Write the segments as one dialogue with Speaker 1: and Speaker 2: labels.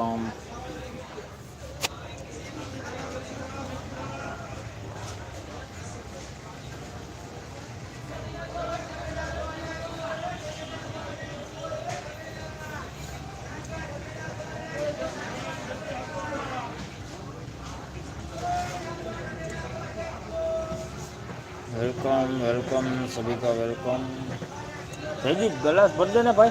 Speaker 1: com. Welcome welcome सभी का welcome Jaideep गलास भर देना भाई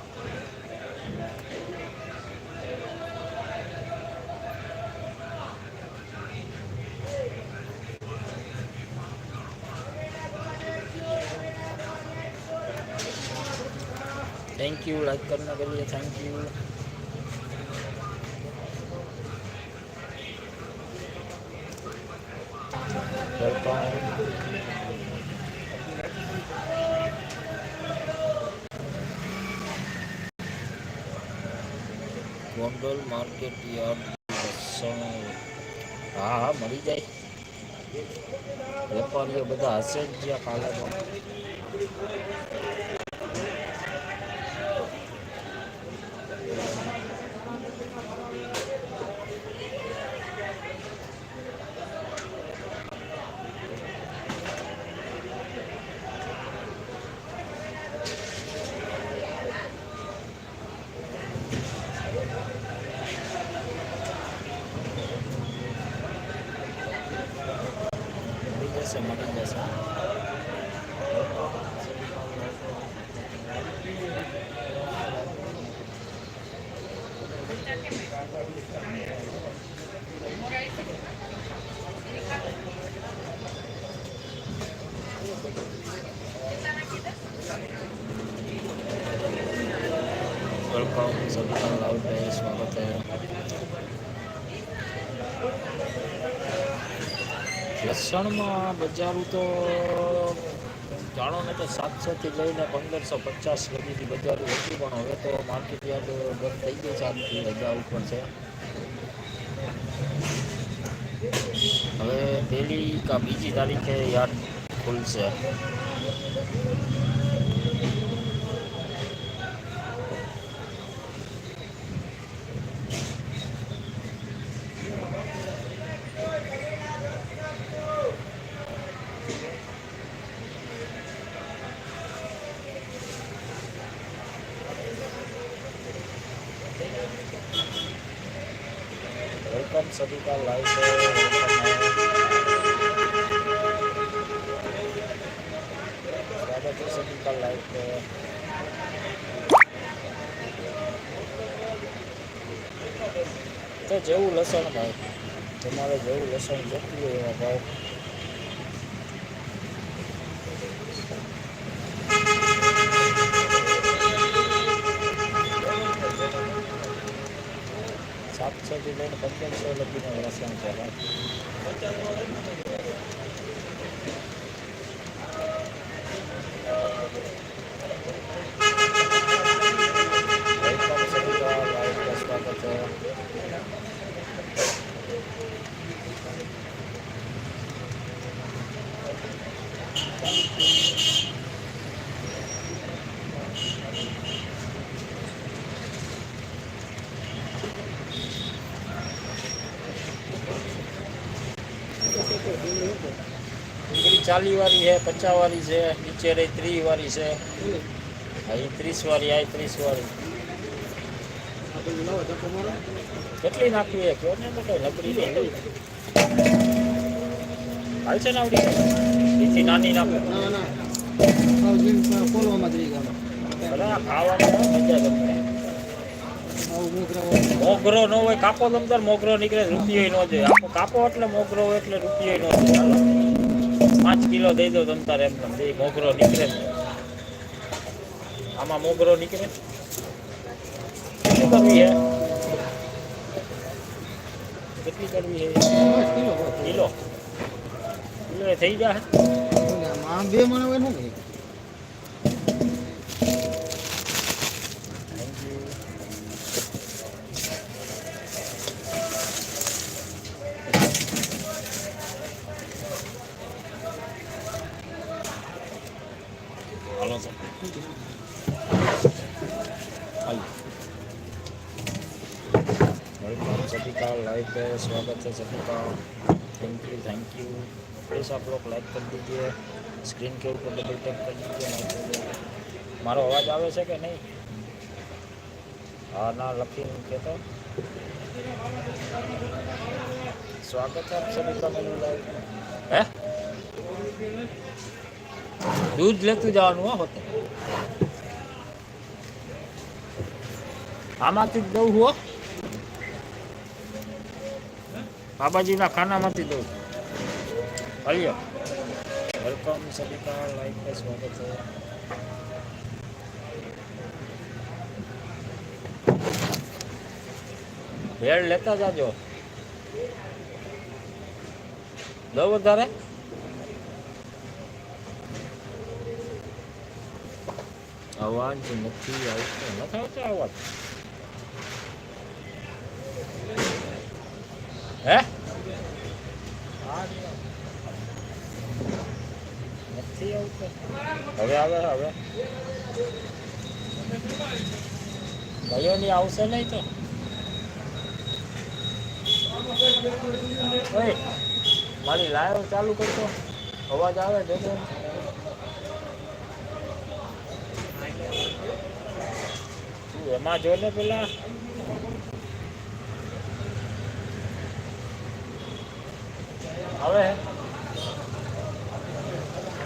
Speaker 1: थैंक यू लाइक करने के लिए thank you welcome Gondal market yard લસણ હા હા મળી જાય વેપારીઓ બધા હશે જ જ્યાં કાલે લસણમાં બજારું તો જાણો ને તો સાતસોથી લઈને પંદરસો પચાસ સુધીની બજારું હતી, પણ હવે તો માર્કેટ યાર્ડ બંધ થઈ ગઈ છે આજથી રજા ઉપર છે. હવે પહેલી કા બીજી તારીખે યાર્ડ ખુલશે. તો જેવું લસણ ભાવ. તમારે જેવું લસણ જોતું હોય એવા ભાવ. સાતસોથી લઈને પંદરસો લગીને લસણ છે ભાઈ ડુંગળી ચાલી વાળી છે પચાસ વાળી છે નીચે રહી ત્રીસ વાળી છે. અહીં ત્રીસ વાળી આ ત્રીસ વાળી. કેટલી નાખવી છે કયો ને મોટો કઈ નબળી નહીં. હાલ છે ને આવડી? એથી નાની નાખો. ખાવામાં મજા ગમે મોગરો ન હોય, કાપો તમતાર મોગરો નીકળે, રૂપિયો ન જોઈએ આપો કાપો એટલે મોગરો હોય એટલે રૂપિયો ન જોઈએ પાંચ કિલો દઈ દો તમતાર એમ એ મોગરો નીકળે આમાં મોગરો નીકળે. કેટલી કરવી હે? કેટલી કરવી
Speaker 2: હે? કિલો.
Speaker 1: કિલો. થઈ જાય
Speaker 2: બે મને હોય ને
Speaker 1: है सभी का thank you thank you please आप लोग लाइक कर दीजिए स्क्रीन के ऊपर डबल टैप कर दीजिए हमारा आवाज़ आवे से છે नहीं? हाँ ना, लकी લખી तो स्वागत है आप सभी का मेनू लाइव है? દૂધ લેતું જવાનું હોતે આમાંથી જ दो हुआ। બાબાજીના ખાનામાંથી દઉં હલ્યો. વેલકમ સબીકા લાઈફમાં સ્વાગત છે. ભેળ લેતા જાજો. દઉં વધારે? અવાજ નથી આવતો. નથી આવતો અવાજ હવે આવે, હવે. ભાઈઓની આવશે નહીં તો. ઓય, મારી લાયો ચાલુ કરતો અવાજ આવે તું એમાં જો ને પેલા. હવે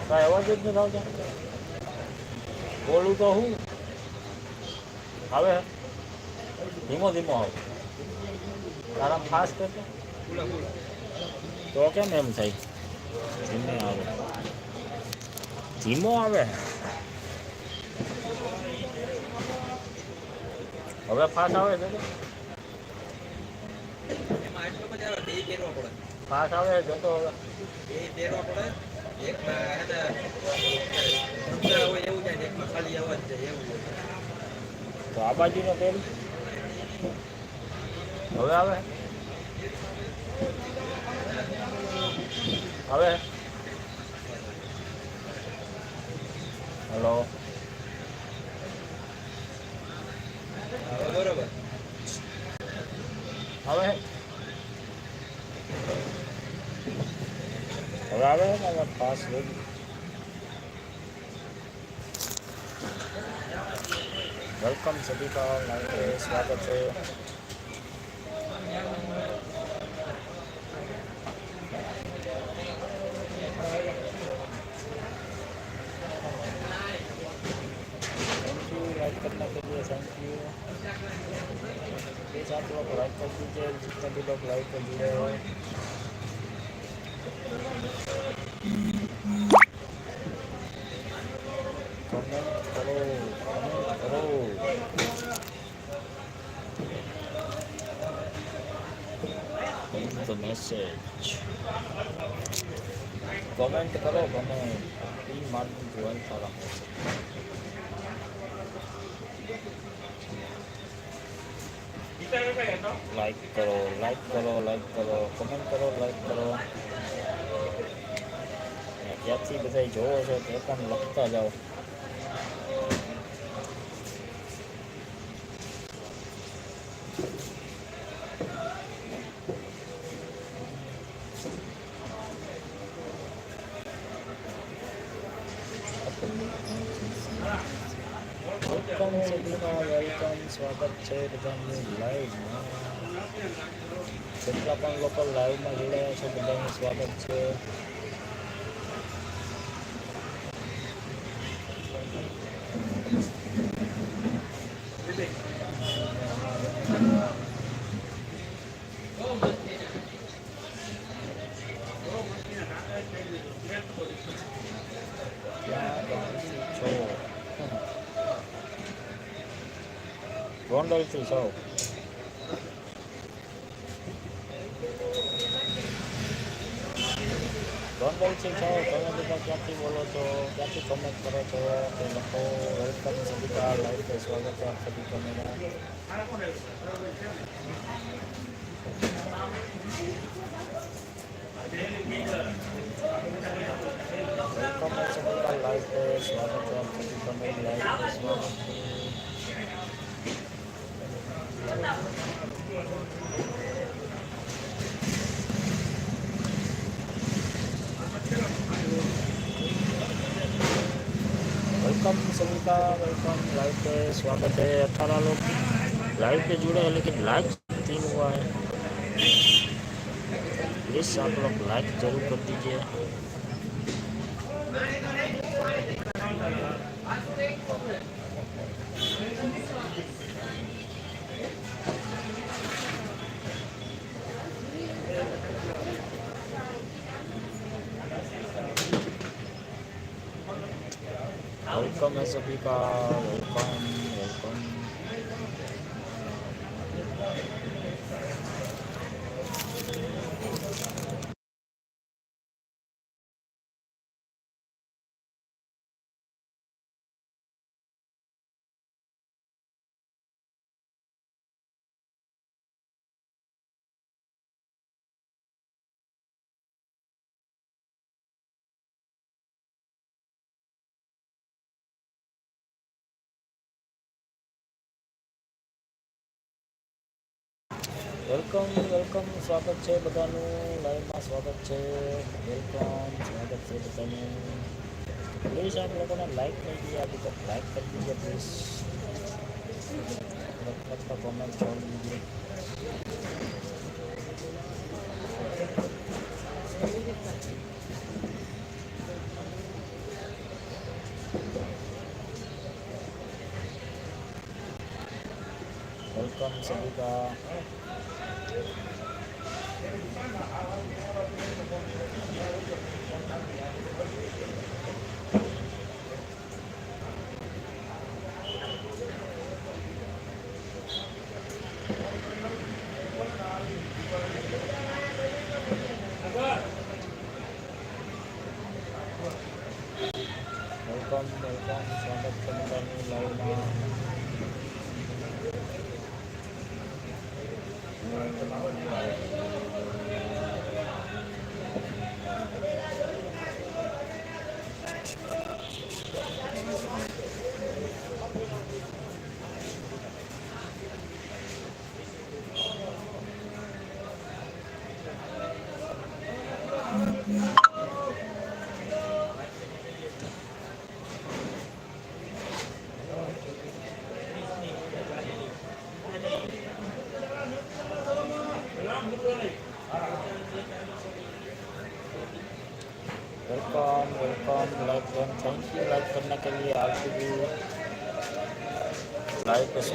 Speaker 1: કઈ અવાજ જ નથી આવતો. બોલું તો હું. આવે. ધીમો ધીમો આવે. તારા ફાસ્ટ કરતો તો કેમ એમ થાય? ધીમે આવે. ધીમો આવે. હવે ફાસ્ટ આવે છે ફાસ્ટ આવે જતો હવે. તો આ બાજુનો તેલ હવે આવે? હવે? હલો?
Speaker 3: બરોબર
Speaker 1: હવે? હવે આવે પાસ રેડી? વેલકમ સભી का लाइव पे स्वागत है थैंक यू लाइक करने के लिए थैंक यू प्लीज आप लोग लाइक कर दीजिए जितने भी लोग लाइक कर जुड़े हो મેસેજ કોમેન્ટ કરો મને ટી મારું જોઈન કરો લાઈક કરો લાઈક કરો લાઈક કરો કોમેન્ટ કરો લાઈક કરો ક્યાંથી બધા જોવો છો તે પણ લખતા જાઓ વેલકમ સભીનો વેલકમ સ્વાગત છે બધાને લાઈવમાં જેટલા પણ લોકો લાઈવમાં જોડાયા છે, બધાનું સ્વાગત છે. đây từ sầu cho, Chicho, kalau kita ganti bolo to, ganti komen karo to, kalau ko welcome sa kita live kay swagat ka sa kita nila. Welcome sa kita live kay swagat ka sa kita nila. Welcome का welcome live पे स्वागत है, अठारह लोग live पे जुड़े हैं, लेकिन लाइक तीन हुआ है। प्लीज़ आप लोग लाइक ज़रूर कर दीजिए। Welcome as a people, welcome, welcome. Welcome welcome સ્વાગત છે બધાનું લાઈવમાં સ્વાગત છે વેલકમ સ્વાગત છે બધાનું પ્લીઝ આપ લોકોને લાઈક નહીં દીએ અભી તક લાઈક कर दीजिए प्लीज़ मतलब का कमेंट छोड़ दीजिए वेलकम सभी का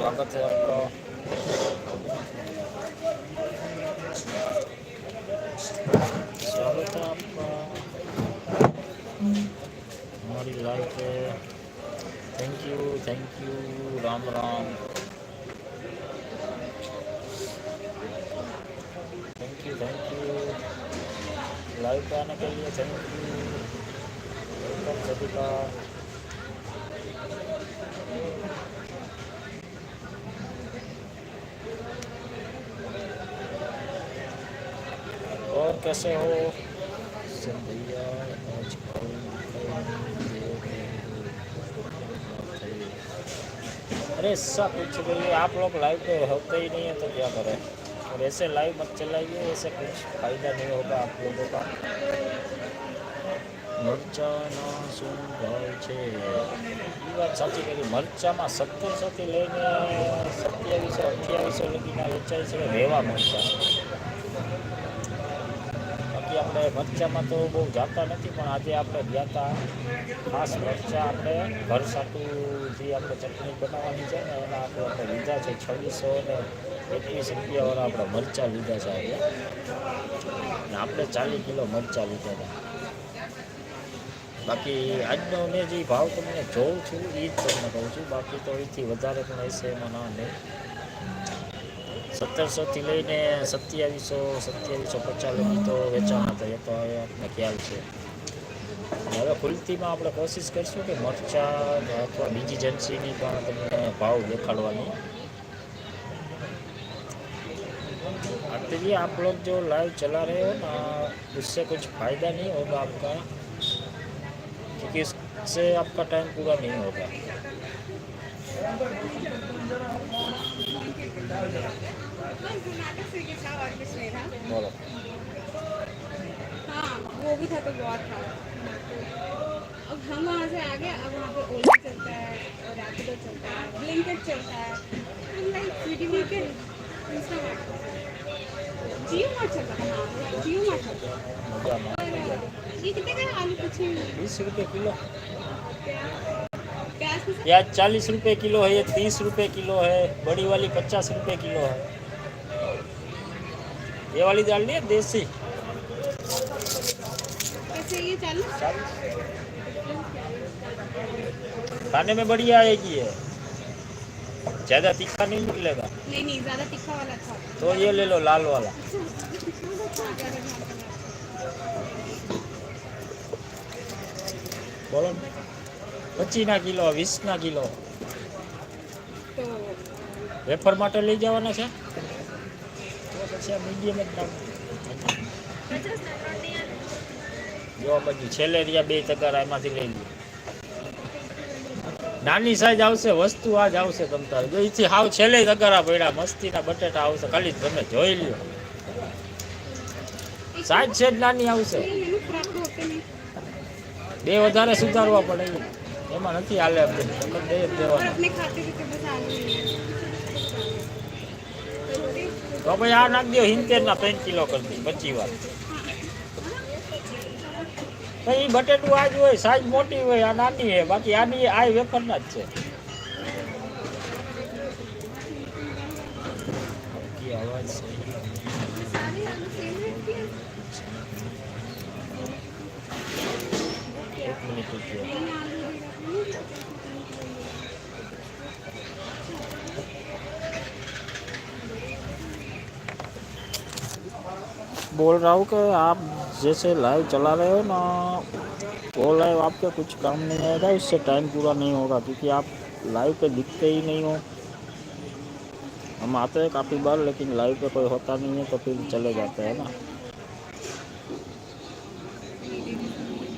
Speaker 1: लाइव पे स्वागत है आपका स्वागत है आपका हमारी लाइव पे thank you thank you Ram Ram thank you thank you live पे आने के लिए थैंक यू वेलकम सभी का कैसे हो सब भैया आजकल अरे ऐसा कुछ नहीं है आप लोग लाइव पे होते ही नहीं है तो क्या करें और ऐसे लाइव मत चलाइए ऐसे कुछ फायदा नहीं होगा आप लोगों का મરચાના શું ભાવ છે એ વાત સાચી કરી મરચામાં સત્તરસોથી લઈને સત્યાવીસો અઠ્યાવીસો લગીના વેચાય છે રેવા મરચા બાકી આપણે મરચામાં તો બહુ જાતા નથી, પણ આજે આપણે ગયા હતા ખાસ મરચાં આપણે. ઘર સાટું જે આપણે ચટણી બનાવવાની છે ને, એના આપણે આપણે લીધા છે છવ્વીસો ને એકવીસ રૂપિયાવાળા આપણે મરચાં લીધા છે આજે. ને આપણે ચાલીસ કિલો મરચાં લીધા હતા. બાકી આજનો મેં જે ભાવ તમને જોઉં છું એ જ તમને કહું છું. બાકી તો એથી વધારે પણ હશે એમાં ના નહીં સત્તરસોથી લઈને સત્યાવીસો સત્યાવીસો પચાસ લગી તો વેચાણ હતા એ તો હવે આપને ખ્યાલ છે હવે ખુલતીમાં આપણે કોશિશ કરશું કે મરચાં અથવા બીજી એજન્સીની પણ તમને ભાવ દેખાડવાની आते जी आप लोग जो लाइव चला रहे हो ना उससे कुछ फायदा नहीं होगा आपका क्योंकि इससे आपका टाइम पूरा नहीं होगा
Speaker 4: और
Speaker 1: बोलो
Speaker 4: हाँ वो भी था तो बहुत था। अब हम वहाँ से आ गए अब वहाँ पे ओला चलता है रैपिडो चलता है ब्लिंकेट चलता है। हम like sweety market Jio mart चलता था हाँ जियो मार्ट चलता ये कितने का आलू कुछ?
Speaker 1: बीस रुपये किलो।
Speaker 4: प्याज
Speaker 1: प्याज चालीस रुपये किलो है ये तीस रुपये किलो है बड़ी वाली पचास रुपये किलो है। ये वाली दाल नहीं है देसी
Speaker 4: कैसे ये चालू
Speaker 1: खाने में बढ़िया आएगी है ज़्यादा तीखा नहीं निकलेगा
Speaker 4: नहीं नहीं ज़्यादा तीखा वाला था
Speaker 1: तो ये ले लो लाल वाला બોલો ને પચીસના કિલો વીસના કિલો
Speaker 4: तो
Speaker 1: વેફર માટે લઈ જવાના છે છે મીડિયમ જ જો બે તગારા એમાંથી લઈ લો નાની સાઈજ આવશે વસ્તુ આજ આવશે તમતાર જો એથી હાવ છેલ્લે તગારા પડ્યા મસ્તીના બટેટા આવશે ખાલી તમે જોઈ લો સાઈજ છે નાની આવશે. બે વધારે સુધારવા પડે એમાં. નથી હાલે આપણે. દેવાનું તો ભાઈ આ નાખ દો હિંતેર ના ત્રણ કિલો કરી દઈ પચી વાર તો બટેટું આજ હોય, સાઈઝ મોટી હોય, આ નાની છે બાકી આની આ વેફર ના જ છે. बोल रहा हूँ कि आप जैसे लाइव चला रहे हो ना वो लाइव आपके कुछ काम नहीं आएगा, इससे टाइम पूरा नहीं होगा, क्योंकि आप लाइव पे दिखते ही नहीं हो। हम आते हैं काफ़ी बार, लेकिन लाइव पे कोई होता नहीं है तो फिर चले जाते हैं ना।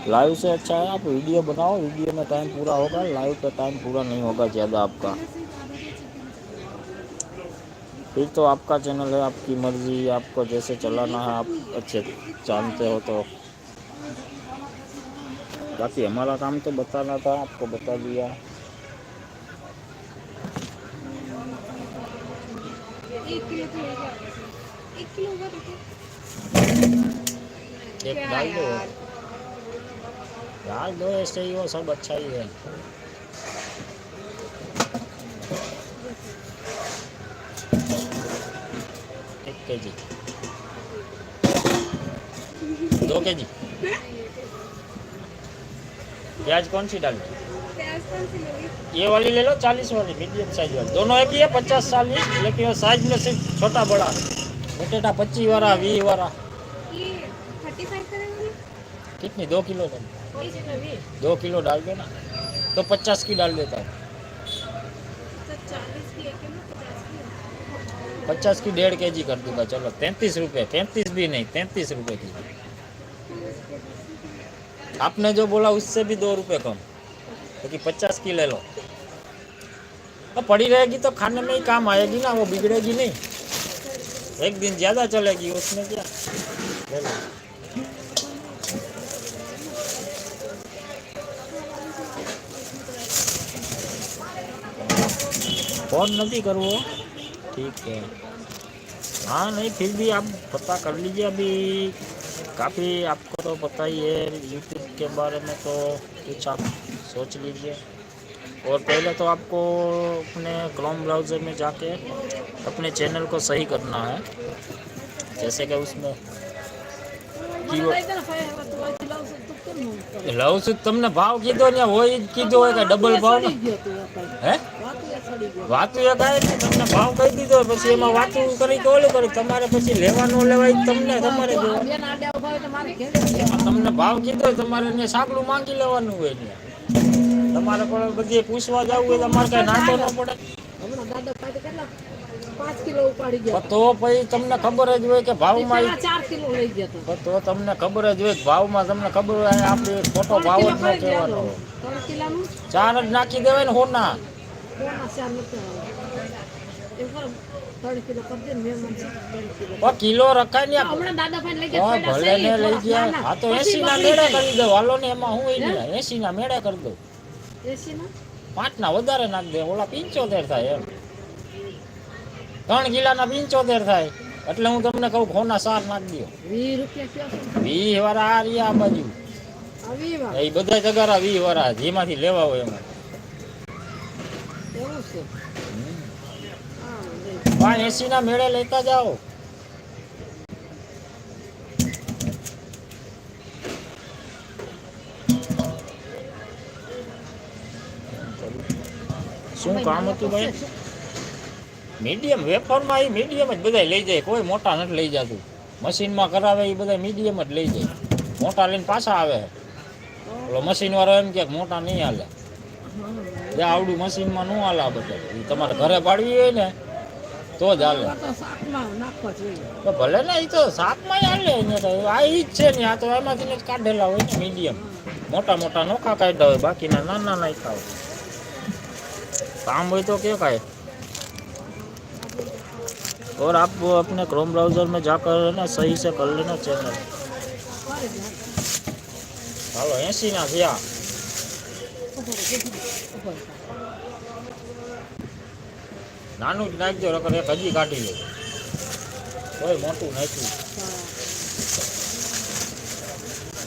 Speaker 1: लाइव से अच्छा है, आप वीडियो बनाओ वीडियो में टाइम पूरा होगा लाइव पे टाइम पूरा नहीं होगा ज़्यादा आपका। फिर तो आपका चैनल है आपकी मर्ज़ी आपको जैसे चलाना है आप अच्छे जानते हो तो। बाकी हमारा काम तो बताना था आपको बता दिया।
Speaker 4: एक किलो तो तो
Speaker 1: एक डाल दो। डाल दो ऐसे ही वो सब अच्छा ही है। के जी दो के जी प्याज कौन सी डाली
Speaker 4: प्याज कौन सी लोगी
Speaker 1: ये वाली ले लो चालीस वाली मीडियम साइज़ वाली। दोनों एक ही है पचास चालीस लेकिन साइज़ में सिर्फ़ छोटा बड़ा बटेटा पच्चीस वाला वी वाला। कितनी? दो किलो दो किलो डाल दो ना तो पचास की डाल देता हूँ
Speaker 4: तो चालीस की एक किलो पचास की
Speaker 1: पचास की डेढ़ के जी कर दूँगा, चलो, तैंतीस रुपये तैंतीस भी नहीं, तैंतीस रुपये की। आपने जो बोला उससे भी दो रुपये कम, क्योंकि पचास की ले लो। तो पड़ी रहेगी तो खाने में ही काम आएगी ना, वो बिगड़ेगी नहीं। एक दिन ज़्यादा चलेगी, उसमें क्या? ले लो। करવો ठीक है हाँ नहीं फिर भी आप पता कर लीजिए अभी काफ़ी आपको तो पता ही है यूट्यूब के बारे में तो कुछ आप सोच लीजिए और पहले तो आपको अपने क्रोम ब्राउज़र में जाके अपने चैनल को सही करना है जैसे कि उसमें कीवर्ड લઉં છું તમને ભાવ કીધો ને હોય જ કીધો હોય કે ડબલ ભાવ
Speaker 2: સડી ગયો તું એ કઈ.
Speaker 1: હે
Speaker 2: વાતું એ
Speaker 1: કાંઈ નહીં તમને ભાવ કહી દીધો પછી એમાં વાતું કરી કે ઓલું કરી તમારે પછી લેવાનું લેવાય તમને તમારે તમને ભાવ કીધો તમારે એને સાંકડું માંગી લેવાનું હોય ને તમારે પણ બધી પૂછવા જવું હોય તમારે કઈ નાતો ન પડે. તો પછી તમને ખબર જ હોય કે ભાવમાં
Speaker 2: તો.
Speaker 1: તમને ખબર જ હોય ભાવમાં તમને ખબર હોય આપણે ખોટો ભાવ જ ન કહેવાનો. ચાર જ નાખી દેવાય ને હોના.
Speaker 2: કિલો ને કિલો
Speaker 1: રખાય ને
Speaker 2: હમણાં દાદા લઈ ગયા
Speaker 1: ભલે ને લઈ ગયા. હા તો એસી ના મેળે કરી દો. હાલો ને એમાં હું નહીં એસી ના મેળે કરી દો
Speaker 2: એસી ના
Speaker 1: પાંચ ના વધારે નાખ દે. ઓલા પિંચોતેર થાય એમ. ત્રણ કિલાના પિંચોતેર થાય. એટલે હું તમને કહું ખોના સાર નાખ દો
Speaker 2: વીસ રૂપિયા
Speaker 1: વાળા આ રહ્યા આ બાજુ. એ બધા જગારા વી વાળા જેમાંથી લેવા હોય એમાં
Speaker 2: એવું છે હા
Speaker 1: પાંચ એસી ના મેળે લેતા જાઓ. શું કામ હતું ભાઈ? મીડિયમ વેફરમાં એ મીડિયમ જ બધા લઈ જાય, કોઈ મોટા નથી લઈ જતું. મશીનમાં કરાવે એ બધા મીડિયમ જ લઈ જાય. મોટા લઈને પાછા આવે. ઓલો મશીન વાળો એમ કે મોટા નહીં હાલે. જે આવડું મશીનમાં ન હાલે બધા. તમારે ઘરે પાડવી હોય ને તો જ હાલે
Speaker 2: આ તો શાકમાં નાખવા જોઈએ
Speaker 1: તો ભલે ને એ તો શાકમાં હાલે ને તો આ ઈ જ છે ને આ તો એમાંથી જ કાઢેલા હોય ને મીડિયમ મોટા મોટા નોખા કાઢ્યા હોય બાકીના નાના નાખ્યા હોય काम हुई तो क्या खाए और आप वो अपने क्रोम ब्राउजर में जाकर है ना सही से कर लेना चैनल હાલો એસી ના થયા નાનું જ નાખજો રકર એક હજી કાઢી લે કોઈ મોટું નાખ્યું.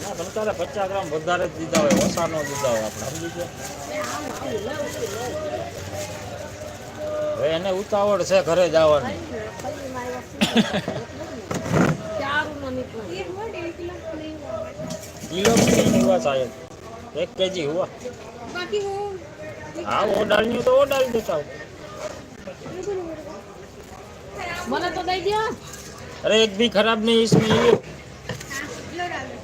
Speaker 1: ના ભલે તારે પચાસ ગ્રામ વધારે જ દીધા હોય ઓછા નો દીધા હોય આપણે સમજી ગયા? એને ઉતાવળ છે ઘરે જવાની કિલો હુઆ સાહેબ
Speaker 4: એક કેજી
Speaker 1: હોવા. બાકી હું હા ઓડાળ્યું તો ઓડાળી દેતા હું
Speaker 2: મને તો દઈ દો
Speaker 1: अरे एक भी खराब नहीं इसमें ये
Speaker 4: लो डाल दो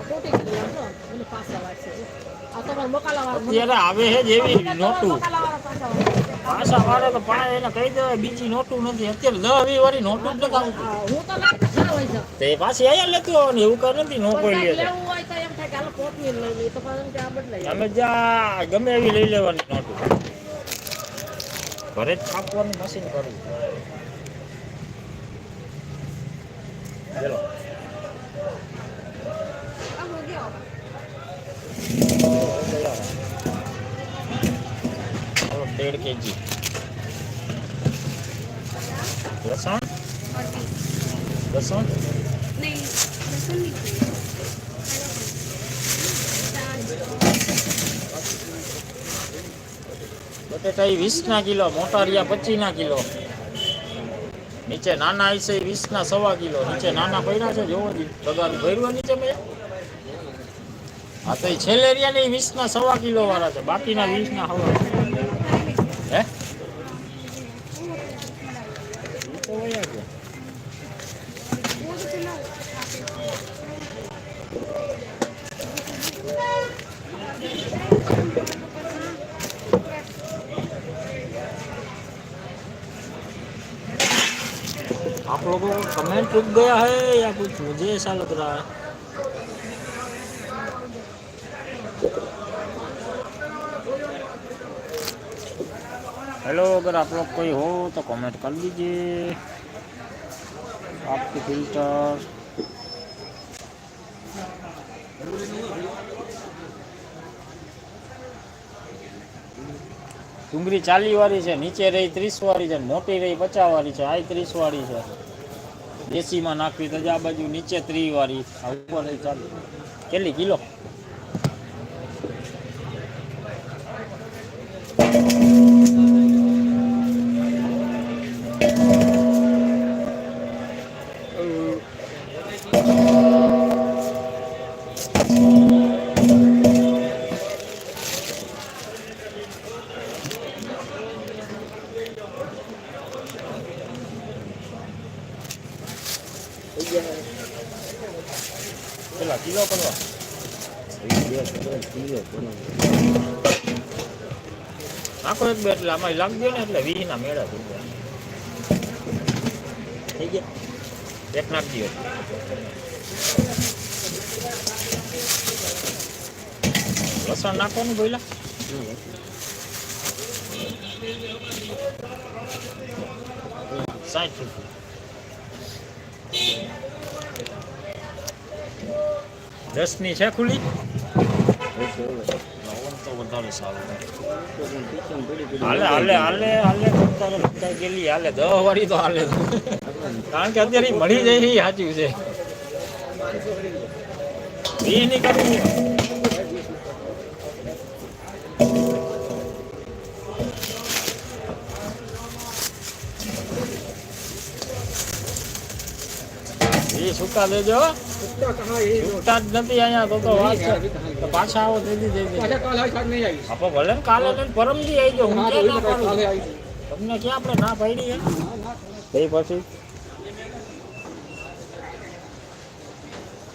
Speaker 2: ટોટી કરી નાખો મને પાછા વાગશે જો. આ તો મારા બકાલા વાળા
Speaker 1: અત્યારે આવે છે જેવી નોટું
Speaker 2: બકાલા વાળા પાછા વાગશે.
Speaker 1: પાછા મારે તો પાછા એને કહી દેવાય બીજી નોટું નથી અત્યારે દસ વી વાળી નોટું જ નથી આવતી
Speaker 2: હા, હું તો લાઈટ ના હોય છે
Speaker 1: તે પાછી અહીંયા લેતું આવવાની એવું કઈ નથી નો કોઈ લે તો.
Speaker 2: લેવું હોય તો એમ થાય કે હાલો પોટલી લઈ લઈએ તો પાછું કે આ બદલાઈ જાય.
Speaker 1: અમે જ્યાં ગમે એવી લઈ લેવાની નોટું ઘરે જ છાપવાનું મશીન કરવું ચલો
Speaker 4: अब हो गया होगा
Speaker 1: चलो डेढ़ के जी लहसुन
Speaker 4: और बीस
Speaker 1: लहसुन
Speaker 4: नहीं लहसुन नहीं
Speaker 1: બટેટા એ વીસના કિલો મોટા રહ્યા પચીસના કિલો. નીચે નાના હશે વીસના સવા કિલો, નીચે નાના પડ્યા છે, જોવો તગાર ભર્યું નીચે મેં. હા, તો એ છેલ્લે રહ્યા ને વીસના સવા કિલો વાળા છે, બાકીના વીસના હવા लोगों को कमेंट रुक गया है या कुछ मुझे ऐसा लग रहा है हेलो अगर आप लोग कोई हो तो कमेंट कर दीजिए आपके फिल्टर ડુંગળી ચાલી વાળી છે નીચે રહી ત્રીસ વાળી છે મોટી રહી પચાસ વાળી છે આ ત્રીસ વાળી છે દેશીમાં નાખવી તો આ બાજુ નીચે ત્રી વાળી ઉપર ચાલુ. કેટલી કિલો? બે એટલે આમાં લાગી ગયો ને એટલે વીસ ના મેળા થઈ ગયા. થઈ ગયા? એક નાખી દો. લસણ નાખવાનું બોલા સાઠ રૂપિયા. દસની છે ખુલ્લી? તો સારું હાલે હાલે હાલે હાલે કરતા લગતા ગયેલી હાલે દહ વાળી તો હાલે. કારણ કે અત્યારે મળી જાય એ સાચું છે. ઈ નહીં કરવું એ સુકા દેજો. જ નથી અહીંયા તો તો વાત છે. તો પાછા આવો જલ્દી જલ્દી. આપો ભલે ને કાલે ને પરમજી આવી જાઓ હું ક્યાં ના પાડું? તમને ક્યાં આપણે ના પાડી એ પછી?